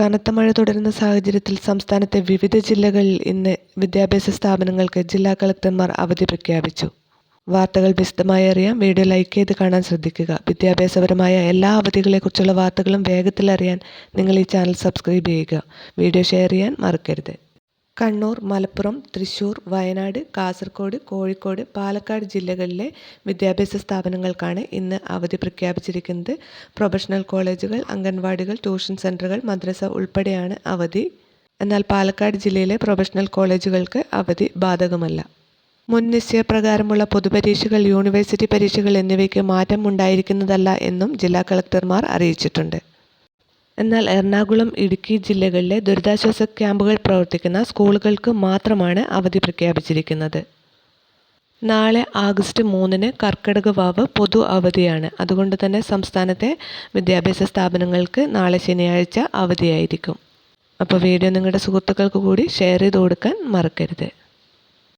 കനത്ത മഴ തുടരുന്ന സാഹചര്യത്തിൽ സംസ്ഥാനത്തെ വിവിധ ജില്ലകളിൽ ഇന്ന് വിദ്യാഭ്യാസ സ്ഥാപനങ്ങൾക്ക് ജില്ലാ കളക്ടർമാർ അവധി പ്രഖ്യാപിച്ചു. വാർത്തകൾ വിശദമായി അറിയാൻ വീഡിയോ ലൈക്ക് ചെയ്ത് കാണാൻ ശ്രദ്ധിക്കുക. വിദ്യാഭ്യാസപരമായ എല്ലാ അവധികളെക്കുറിച്ചുള്ള വാർത്തകളും വേഗത്തിൽ അറിയാൻ നിങ്ങൾ ഈ ചാനൽ സബ്സ്ക്രൈബ് ചെയ്യുക. വീഡിയോ ഷെയർ ചെയ്യാൻ മറക്കരുത്. കണ്ണൂർ മലപ്പുറം തൃശ്ശൂർ വയനാട് കാസർഗോഡ് കോഴിക്കോട് പാലക്കാട് ജില്ലകളിലെ വിദ്യാഭ്യാസ സ്ഥാപനങ്ങൾക്കാണ് ഇന്ന് അവധി പ്രഖ്യാപിച്ചിരിക്കുന്നത്. പ്രൊഫഷണൽ കോളേജുകൾ അംഗൻവാടികൾ ട്യൂഷൻ സെന്ററുകൾ മദ്രസ ഉൾപ്പെടെയാണ് അവധി. എന്നാൽ പാലക്കാട് ജില്ലയിലെ പ്രൊഫഷണൽ കോളേജുകൾക്ക് അവധി ബാധകമല്ല. മുൻ നിശ്ചയപ്രകാരമുള്ള പൊതുപരീക്ഷകൾ യൂണിവേഴ്സിറ്റി പരീക്ഷകൾ എന്നിവയ്ക്ക് മാറ്റം ഉണ്ടായിരിക്കുന്നതല്ല എന്നും ജില്ലാ കളക്ടർമാർ അറിയിച്ചിട്ടുണ്ട്. എന്നാൽ എറണാകുളം ഇടുക്കി ജില്ലകളിലെ ദുരിതാശ്വാസ ക്യാമ്പുകൾ പ്രവർത്തിക്കുന്ന സ്കൂളുകൾക്ക് മാത്രമാണ് അവധി പ്രഖ്യാപിച്ചിരിക്കുന്നത്. നാളെ ആഗസ്റ്റ് മൂന്നിന് കർക്കിടക വാവ് പൊതു അവധിയാണ്. അതുകൊണ്ട് തന്നെ സംസ്ഥാനത്തെ വിദ്യാഭ്യാസ സ്ഥാപനങ്ങൾക്ക് നാളെ ശനിയാഴ്ച അവധിയായിരിക്കും. അപ്പോൾ വീഡിയോ നിങ്ങളുടെ സുഹൃത്തുക്കൾക്ക് കൂടി ഷെയർ ചെയ്ത് കൊടുക്കാൻ മറക്കരുത്.